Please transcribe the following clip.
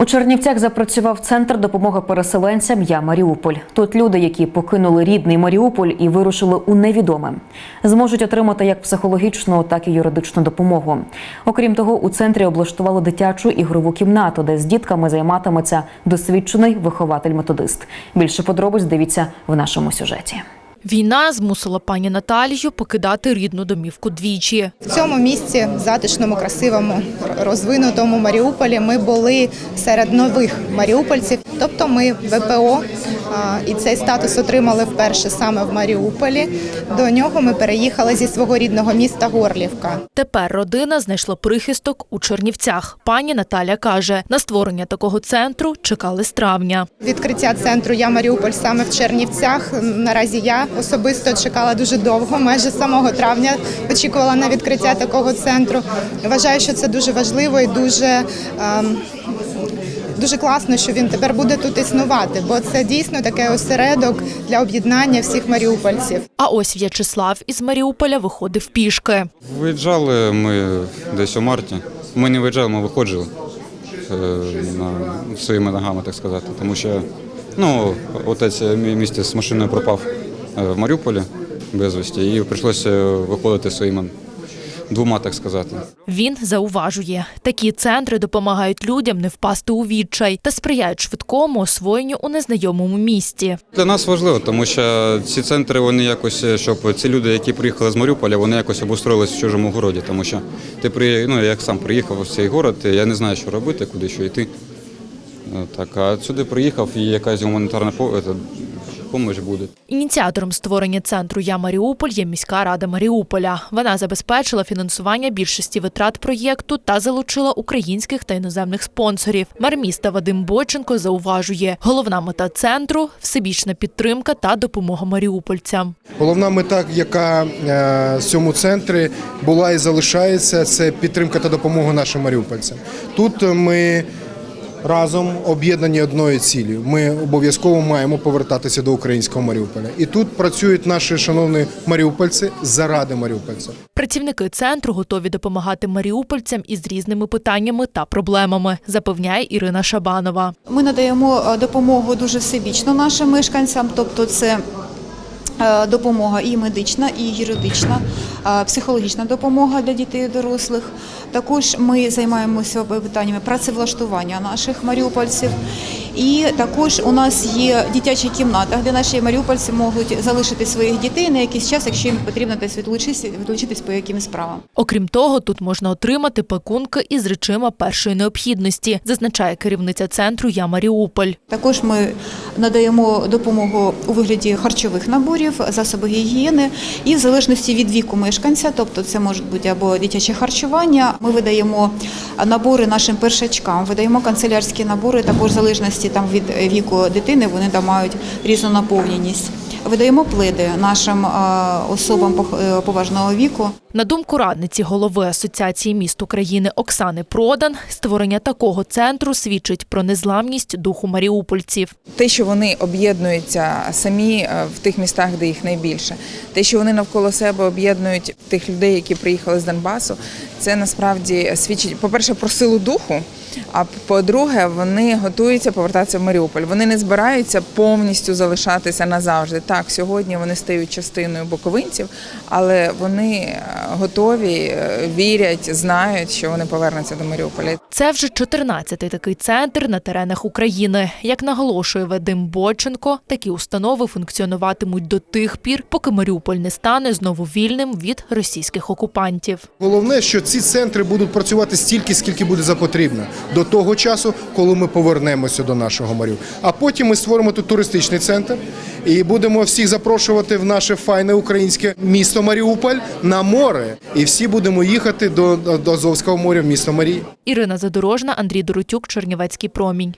У Чернівцях запрацював центр допомоги переселенцям Я Маріуполь. Тут люди, які покинули рідний Маріуполь і вирушили у невідоме, зможуть отримати як психологічну, так і юридичну допомогу. Окрім того, у центрі облаштували дитячу ігрову кімнату, де з дітками займатиметься досвідчений вихователь-методист. Більше подробиць дивіться в нашому сюжеті. Війна змусила пані Наталію покидати рідну домівку двічі. В цьому місці, затишному, красивому, розвинутому Маріуполі, ми були серед нових маріупольців. Тобто ми ВПО, і цей статус отримали вперше саме в Маріуполі. До нього ми переїхали зі свого рідного міста Горлівка. Тепер родина знайшла прихисток у Чернівцях. Пані Наталя каже, на створення такого центру чекали з травня. Відкриття центру Я Маріуполь саме в Чернівцях. Наразі я особисто чекала дуже довго, майже з самого травня очікувала на відкриття такого центру. Вважаю, що це дуже важливо і дуже. ем, Дуже класно, що він тепер буде тут існувати, бо це дійсно такий осередок для об'єднання всих маріупольців. А ось В'ячеслав із Маріуполя виходив пішки. Виїжджали ми десь у марті. Ми не виїжджали, ми виходили е, на, своїми ногами, так сказати. Тому що ну, отець мій місті з машиною пропав е, в Маріуполі безвісті, і прийшлося виходити своїми двома, так сказати. Він зауважує, такі центри допомагають людям не впасти у відчай та сприяють швидкому освоєнню у незнайомому місті. Для нас важливо, тому що ці центри вони якось, щоб ці люди, які приїхали з Маріуполя, вони якось обустроїлись в чужому городі. Тому що ти при, ну, як сам приїхав в цей город, я не знаю, що робити, куди що йти. Е, Так, а сюди приїхав і якась гуманітарна допомога буде. Ініціатором створення центру Я Маріуполь є міська рада Маріуполя. Вона забезпечила фінансування більшості витрат проєкту та залучила українських та іноземних спонсорів. Мер міста Вадим Бойченко зауважує, головна мета центру всебічна підтримка та допомога маріупольцям. Головна мета, яка е, в цьому центрі була і залишається, це підтримка та допомога нашим маріупольцям. Тут ми разом об'єднані одною цілею. Ми обов'язково маємо повертатися до українського Маріуполя. І тут працюють наші шановні маріупольці заради маріупольців. Працівники центру готові допомагати маріупольцям із різними питаннями та проблемами, запевняє Ірина Шабанова. Ми надаємо е, допомогу дуже всебічно нашим мешканцям, тобто це е, допомога і медична, і юридична, психологічна допомога для дітей і дорослих. Також ми займаємося питаннями працевлаштування наших маріупольців. І також у нас є дитяча кімната, де наші маріупольці можуть залишити своїх дітей на якийсь час, якщо їм потрібно десь відлучитись, відлучитись по якимось справам. Окрім того, тут можна отримати пакунки із речима першої необхідності, зазначає керівниця центру Я Маріуполь. Також ми надаємо допомогу у вигляді харчових наборів, засоби гігієни і в залежності від віку мешканця, тобто це може бути або дитяче харчування. Ми видаємо набори нашим першачкам, видаємо канцелярські набори, також в залежності там від віку дитини вони там мають різну наповненість. Видаємо пледи нашим е, особам е, поважного віку. На думку радниці голови Асоціації міст України Оксани Продан, створення такого центру свідчить про незламність духу маріупольців. те, що вони об'єднуються самі е, в тих містах, де їх найбільше, те, що вони навколо себе об'єднують тих людей, які приїхали з Донбасу, це насправді свідчить, по-перше, про силу духу. А по-друге, вони готуються повертатися в Маріуполь. Вони не збираються повністю залишатися назавжди. Так, сьогодні вони стають частиною боковинців, але вони е, готові, е, вірять, знають, що вони повернуться до Маріуполя. Це вже 14-й такий центр на теренах України. Як наголошує Вадим Боченко, такі установи функціонуватимуть до тих пір, поки Маріуполь не стане знову вільним від російських окупантів. Головне, що ці центри будуть працювати стільки, скільки буде за потрібно, до того часу, коли ми повернемося до нашого морю. А потім ми створимо тут туристичний центр і будемо всіх запрошувати в наше файне українське місто Маріуполь на море. І всі будемо їхати до, Азовського моря в місто Марії. Ірина Задорожна, Андрій Доротюк, Чернівецький промінь.